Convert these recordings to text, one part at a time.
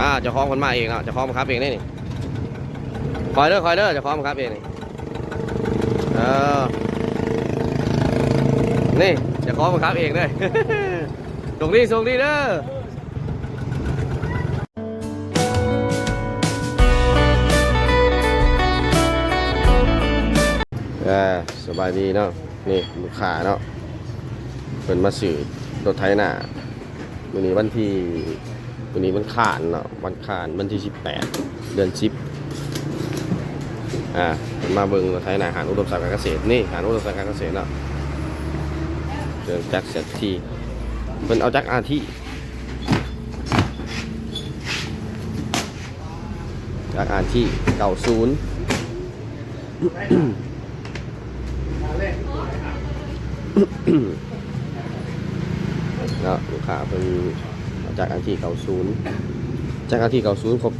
อ่าจะคล้องคนมาเองเนาะจะคล้องบังคับเองนี่นี่คอยเด้อคอยเด้อจะคล้องบังคับเองนี่เออนี่จะคล้องบังคับเองเด้อส่งดีส่งดีเด้อเออสบายดีเนาะนี่ลูกค้าเนาะเป็นมาสื่อรถไถหน้าวันนี้วันที่ วันนี้วันขานเนาะวันขานวันที่18เดือน10อ่ามาเบิ่งรถไถหน้าหารอุดมสาการเกษตรนี่หารอุดมสาการเกษตรเนาะเดินจักรเสร็จทีเพิ่นเอาจักรอาที่จักรอาที่เก่าศูนย์เนาะลูกค้าเป็น จากอันที่เก่าศูนย์จากอันที่เก่าศูนย์ครบ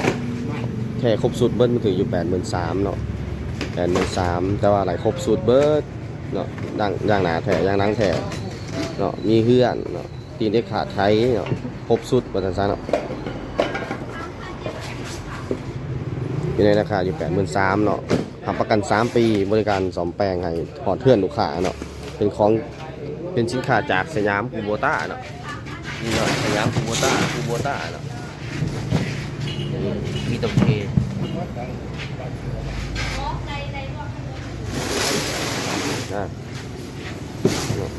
แค่ครบสุดเบิ้ลมันถืออยู่แปดหมื่นสามเนาะแปดหมื่นสามแต่ว่าหลายครบสุดเบิร์ดเนาะดังย่างหนาแถย่างนังแถเนาะมีเฮือนเนาะตีนได้ขาดไทยเนาะครบสุดบริษัทเนาะอยู่ในราคาอยู่แปดหมื่นสามเนาะทำประกันสามปีบริการสอมแปลงให้ถอนเทื่อนลูกค้าเนาะเป็นของเป็นสินค้าจากสยามคูโบต้าเนาะนี่เนาะ ยามคูโบต้าคูโบต้าเนาะมีตะเคนะเนาะ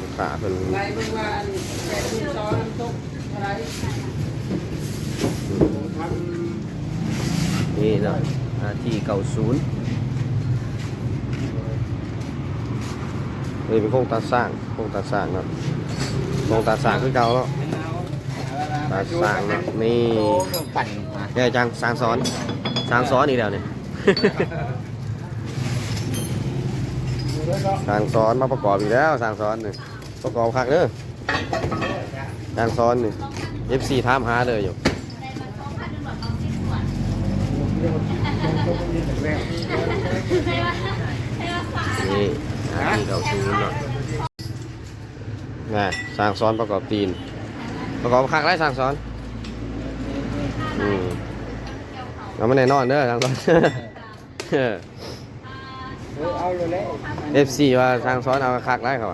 ลูกค้าเป็นไปเมื่อวานแปดสิบสองน้ำตกอะไรทนี่เนาะอาที่เก่าศูนย์นี่เป็นโครงตาสร้างโครงตาสร้างเนาะโครงตาสร้างคือเก่าเนาะำ ตาสร้างนะนี่ปั่นมาแย่จังสร้างซ้อนสร้างซ้อนอีกแล้วเนี่ยสร้างซ้อนมาประกอบอีกแล้วสร้างซ้อนนี่ประกอบคักเด้อสร้างซ้อนนี่ FC ถามหาเลยอยู่นี่อาที่เราซูนเนาะน่ะสร้างซ้อนประกอบตีน ประกอบคักได้สร้างซ้อนอืมเราไม่แน่นอนเด้อสร้างซ้อนเอาเลยเลยเอฟซีว่าทางซ้อนเอาคักได้ครับ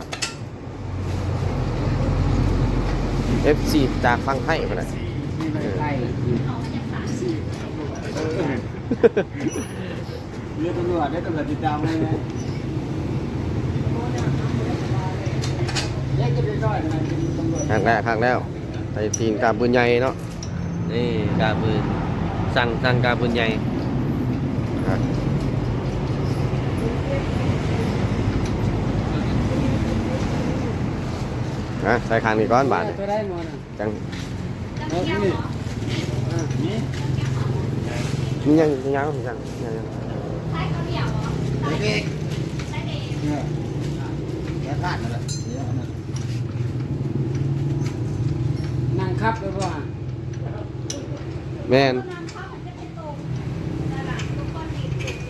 เอฟซีจากฟังไทยไปเลยนี่มันไล่เรือตำรวจได้ตำรวจติดตามเลยนะแยกกันได้ๆนะตำรวจครั้งแรกครั้งแล้ว ไอ้ทีมกาปืนใหญ่เนาะนี่กาปืนสั่งสั่งกาปืนใหญ่ครับนะใส่คางนี้ก้อนบาทตัวได้หมดอะจังเอาที่นี่อะนี่มียังมียังมียังมียังเด็กเนี่ยแค่พลาดนั่นแหละเดี๋ ยวเอานะนั่งขับเลยป่ะแม่น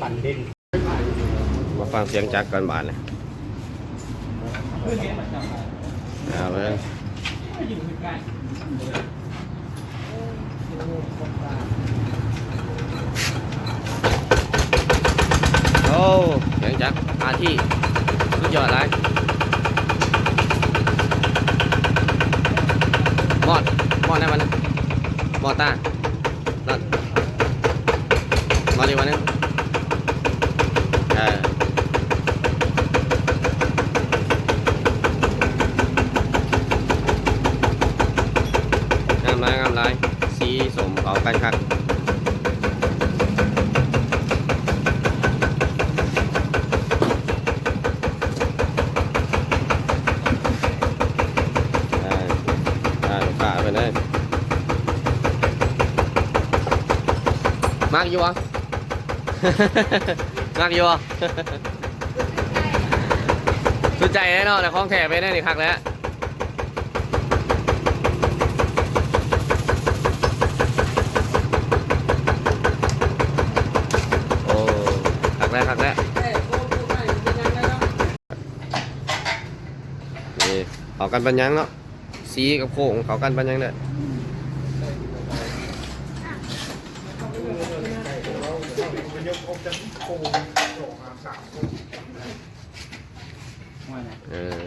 ปั่นดินมาฟังเสียงจักรก่อนบาทเลยเอาเลยโอ้เสียงจักรอาที่สุดยอดเลย บอดบอดได้วันนึงบอดตานั่นมอดดีวันนึงเอองามไรงามไรสีสมเอากันครับได้ได้ลูกค้าไปเลย มากอยู่วะมากอยู่วะสุดใจแน่นอนนะคล้องแถไปแน่นี่คักแล้วโอ้คักแล้วคักแล้วเอ้ยโอ้โหไม่เป็นยังไงเนาะนี่เขากันปัญญังเนาะสีกับโค้งเขากันปัญญังเด้อ ยกออกจากโค้งสองสามสามคนว่าไงเออ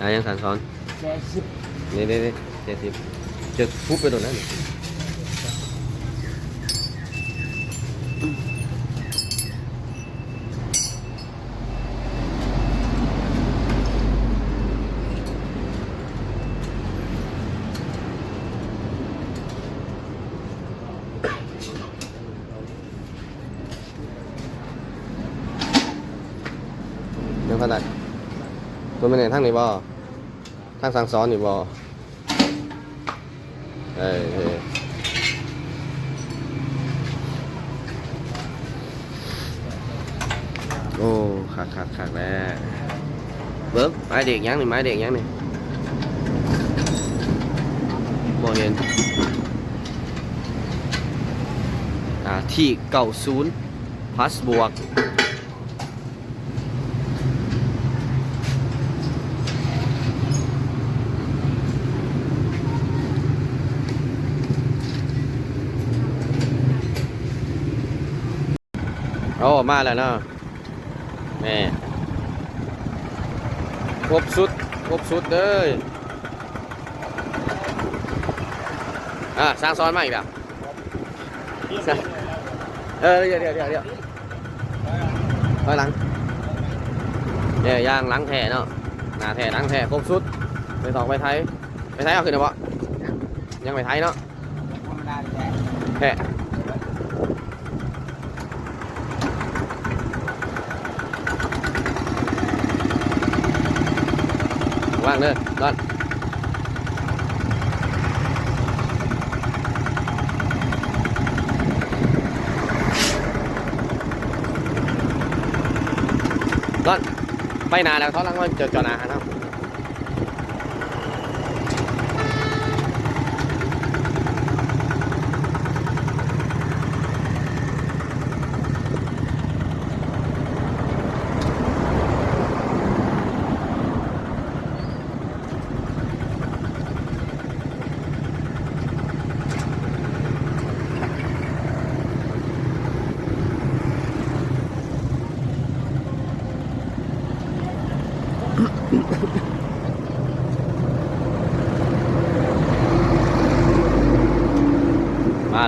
อะยังสันซ้อนแค่สิบนี่นี่นี่เจ็ดสิบจะทุบไปตรงนั้นนี่เดี๋ยวขนาดตัว มันเนี่ยทางนี้บ่ทางสังซ้อนนี่บ่เออเออโอ้ขาดขาดขาดแล้วเบิ้มไม้เด็กยังนี่ไม้เด็กยังนี่บ่เห็นอ่าที่เก่าศูนย์พัสบวก โอ้มาแล้วเนาะแม่ครบสุดครบสุดเลยอะสร้างซ้อนมาอีกแล้วเออเดี๋ยวเดี๋ยวเดี๋ยวเดี๋ยวถอยหลังเนี่ยย่างหลังแท่เนาะหน้าแท่หลังแท่ครบสุดไปต่อไปไทยไปไทยเอาขึ้นนะบ่ยังไปไทยเนาะแค่แท่ ว่างเลยรอดรอนไปนานแล้วเขาลังว่าจอดจอดนาเนา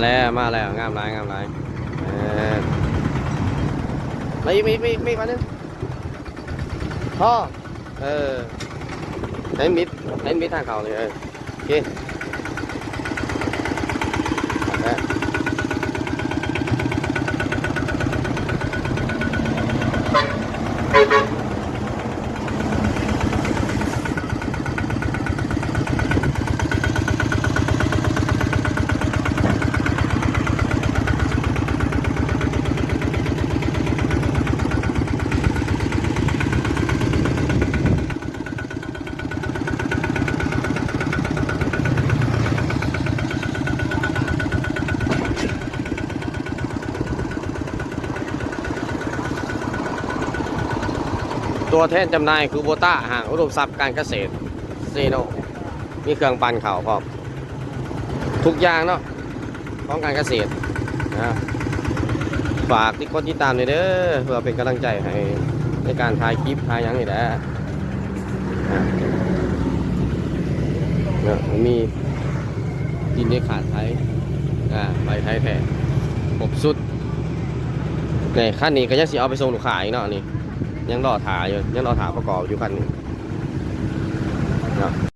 แล้วมาแล้วงามหลายงามหลายมาอีกมีมีมีมาหนึงพ่อเออใช้มิดใช้มิดทางเขาเลยเออโอเคแล้ ตัวแทนจำหน่ายคือโบต้าห่างอุดมทรัพย์การเกษตรซีโนมีเครื่องปั่นข่าวพร้อมทุกอย่างเนาะของการเกษตรนะฝากที่คนที่ตามเลยเด้อเพื่อเป็นกำลังใจให้ในการถ่ายคลิปถ่ายยังนี่แหละนะเนี่ยมีดินได้ขาดไทยอ่าไปไทยแผ่ครบสุดในขั้นนี้ก็ยังสิเอาไปส่งลูกค้าอีกเนาะนี่ ยังรอถ่ายอยู่ยังรอถ่ายประกอบอยู่คันนี้เนาะ